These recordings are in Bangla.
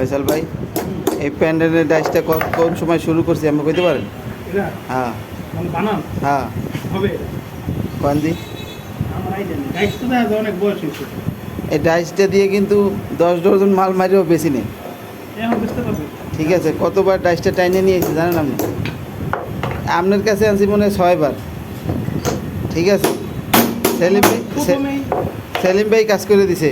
ফয়সাল ভাই এই প্যান্ডেলের ডাইসটা কত কোন সময় শুরু করছি আমরা কইতে পারেন? হ্যাঁ। মানে হ্যাঁ। কান্দি এই ডাইসটা দিয়ে কিন্তু দশ ডজন মাল মারিও বেশি নেই। ঠিক আছে কতবার ডাইসটা টাইনে নিয়েছি জানেন আপনি? আপনার কাছে আনছি মনে হয় ছয়বার। ঠিক আছে? সেলিম ভাই সেলিম ভাই কাজ করে দিছে।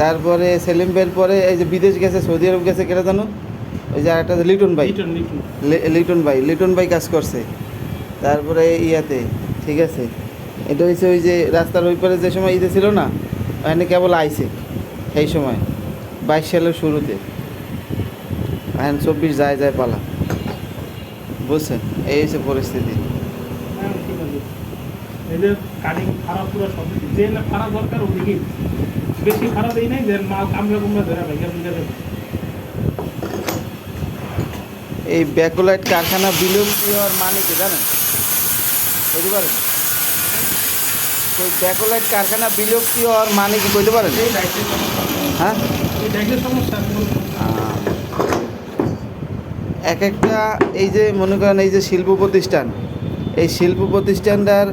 তারপরে সেলিম বের পরে এই যে বিদেশ গেছে সৌদি আরব গেছে কেটা জানো? ওই যে একটা লিটন ভাই। লিটন ভাই লিটন ভাই কাজ করছে। তারপরে ইয়াতে ঠিক আছে? এটা হয়েছে ওই যে রাস্তার ওই পারে যে সময় ঈদে ছিল না ওখানে কেবল আইছে সেই সময় বাইশ সালের শুরুতে। এখন চব্বিশ যায় যায় পালা। বুঝছেন? এই হচ্ছে পরিস্থিতি। হ্যাঁ, খারাপ পুরো সব। যে খারাপ দরকার ওদিকে বেশি খারাপ এই নাই যে মাল কামড়া কুমড়া ধরে ভাই এই ব্যাকোলাইট কারখানা বিলুপ্তি হওয়ার মানে কি জানেন? বুঝতে পারেন? ওই ব্যাকোলাইট কারখানা বিলুপ্তি হওয়ার মানে কি কইতে পারেন? হ্যাঁ? এই ডাইসের সমস্যা। এক একটা এই যে মনে করেন এই যে শিল্প প্রতিষ্ঠান এই শিল্প প্রতিষ্ঠানটার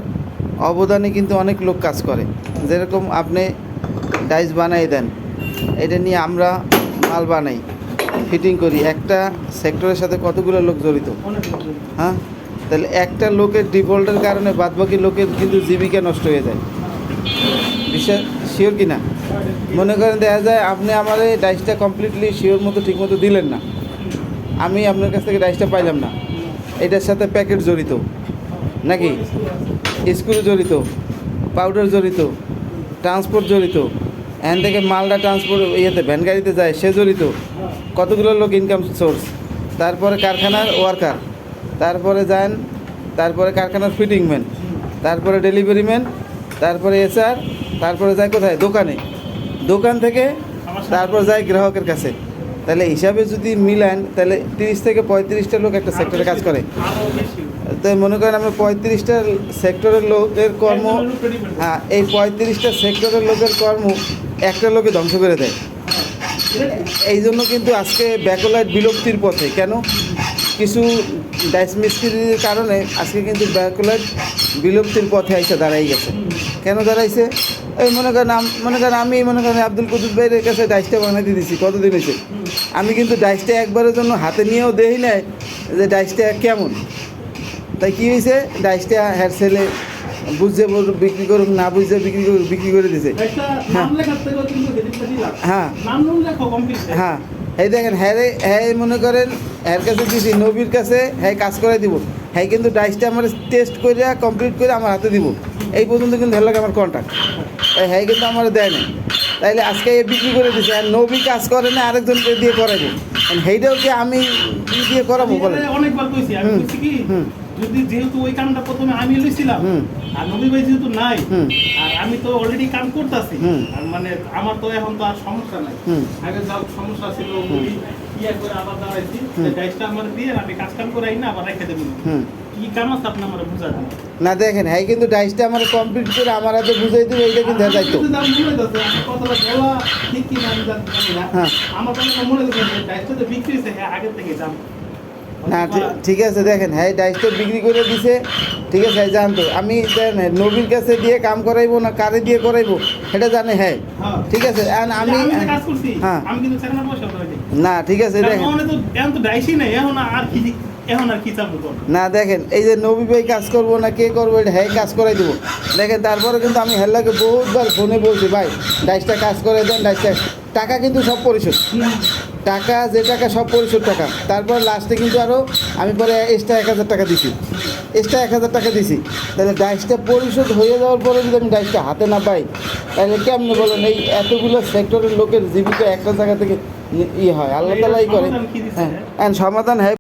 অবদানে কিন্তু অনেক লোক কাজ করে। যেরকম আপনি ডাইস বানাই দেন। এটা নিয়ে আমরা মাল বানাই, ফিটিং করি। একটা সেক্টরের সাথে কতগুলো লোক জড়িত। হ্যাঁ? তাহলে একটা লোকের ডিফল্টের কারণে বাদবাকি লোকের কিন্তু জীবিকা নষ্ট হয়ে যায়। বিশ্বাস শিওর কি না মনে করেন, দেখা যায় আপনি আমার এই ডাইসটা কমপ্লিটলি শিওর মতো ঠিক মতো দিলেন না। আমি আপনার কাছ থেকে ডাইসটা পাইলাম না। এটার সাথে প্যাকেট জড়িত। নাকি? স্ক্রু জড়িত, পাউডার জড়িত। ট্রান্সপোর্ট জড়িত। এখান থেকে মালটা ট্রান্সপোর্ট ইয়েতে, ভ্যান গাড়িতে যায়, সে জড়িত। কতগুলো লোক ইনকাম সোর্স তারপরে কারখানার ওয়ার্কার তারপরে যান, তারপরে কারখানার ফিটিং ম্যান তারপরে ডেলিভারি ম্যান তারপরে এসআর তারপরে যায় কোথায়? দোকানে। দোকান থেকে তারপর যায় গ্রাহকের কাছে। তাহলে হিসাবে যদি মিলান, তাহলে তিরিশ থেকে পঁয়ত্রিশটা লোক একটা সেক্টরে কাজ করে। আরও বেশি তো মনে করেন আমরা পঁয়ত্রিশটা সেক্টরের লোকের কর্ম। হ্যাঁ এই পঁয়ত্রিশটা সেক্টরের লোকের কর্ম একটা লোকে ধ্বংস করে দেয়। এই জন্য কিন্তু আজকে ব্যাকলাইট বিলুপ্তির পথে কেন? কিছু ডাইস মিস্ত্রির কারণে আজকে কিন্তু ব্যাকলাইট বিলুপ্তির পথে এসে দাঁড়াই গেছে। কেন দাঁড়াইছে? এই মনে করেন মনে করেন আমি মনে করেন আব্দুল কুতুব ভাইয়ের কাছে ডাইসটা বানাইতে দিছি কতদিন হয়েছে? আমি কিন্তু ডাইসটা একবারের জন্য হাতে নিয়েও দেই নাই যে ডাইসটা কেমন। তাই কি হয়েছে? ডাইসটা হ্যার সেলে বুঝছে বল- বিক্রি করুক না বুঝছে বিক্রি করুক বিক্রি করে দিছে। হ্যাঁ। কমপ্লিট হ্যাঁ। এই দেখেন হ্যাঁ রে হ্যাঁ মনে করেন হ্যার কাছে দিছি নবীর কাছে হ্যাঁ কাজ করে দিব। হ্যাঁ কিন্তু ডাইসটা আমার টেস্ট করে কমপ্লিট করে আমার হাতে দিব। এই পর্যন্ত কিন্তু হের লাগে আমার কন্ট্যাক্ট হ্যাঁ কিন্তু আমার দেয় না তাইলে আজকে এ বিক্রি করে দিছে আর নবী কাজ করে না আরেকজনকে দিয়ে করাইবো। সেইটাও কি আমি দিয়ে করাবো আমি অনেকবার কইছি আমি হুম, কি হুম। যদি যেহেতু ওই কামটা প্রথমে আমি লইছিলাম আর নবী ভাই যেহেতু নাই আর আমি তো অলরেডি কাম করতেছি আর মানে আমার তো এখন তো আর সমস্যা নাই। আগে যা সমস্যা ছিল ইয়া করে আবার দাঁড়াইছি। আমার দিয়ে আমি কাজ কাম করে না আবার রেখে দেবো। কি কাম আছে আপনি আমার বুঝা দেন না দেখেন হ্যাঁ কিন্তু ডাইসটা আমার কমপ্লিট করে আমার হাতে বুঝাই দিবে এইটা কিন্তু হ্যাঁ দায়িত্ব। আমার মনে হচ্ছে ডাইসটা তো বিক্রি হয়েছে হ্যাঁ আগে থেকে জান। না ঠিক- আছে দেখেন হ্যাঁ ডাইসটা বিক্রি করে দিছে। ঠিক আছে হ্যাঁ জানতো আমি নবীর কাছে দিয়ে কাম করাইবো না কারে দিয়ে করাইবো সেটা জানে হ্যাঁ। হ্যাঁ। ঠিক আছে আমি হ্যাঁ। না ঠিক আছে দেখেন। না দেখেন এই যে নবী ভাই কাজ করব না কে করব এটা হ্যাঁ কাজ করাই দেবো। দেখেন তারপরে কিন্তু আমি হেল্লাকে বহুতবার ফোনে বলছি ভাই ডাইসটা কাজ করে দেন ডাইসটা টাকা কিন্তু সব পরিশোধ। টাকা যে টাকা সব পরিশোধ টাকা। তারপর লাস্টে কিন্তু আরও আমি পরে এক্সট্রা এক হাজার টাকা দিছি। এক্সট্রা এক হাজার টাকা দিছি। তাহলে ডাইসটা পরিশোধ হয়ে যাওয়ার পরে যদি আমি ডাইসটা হাতে না পাই তাহলে কেমনে বলেন এই এতগুলো সেক্টরের লোকের জীবিকা একটা জায়গা থেকে ই হয়? আল্লাহ তালাই করে সমাধান হ্যাঁ সমাধান হ্যাঁ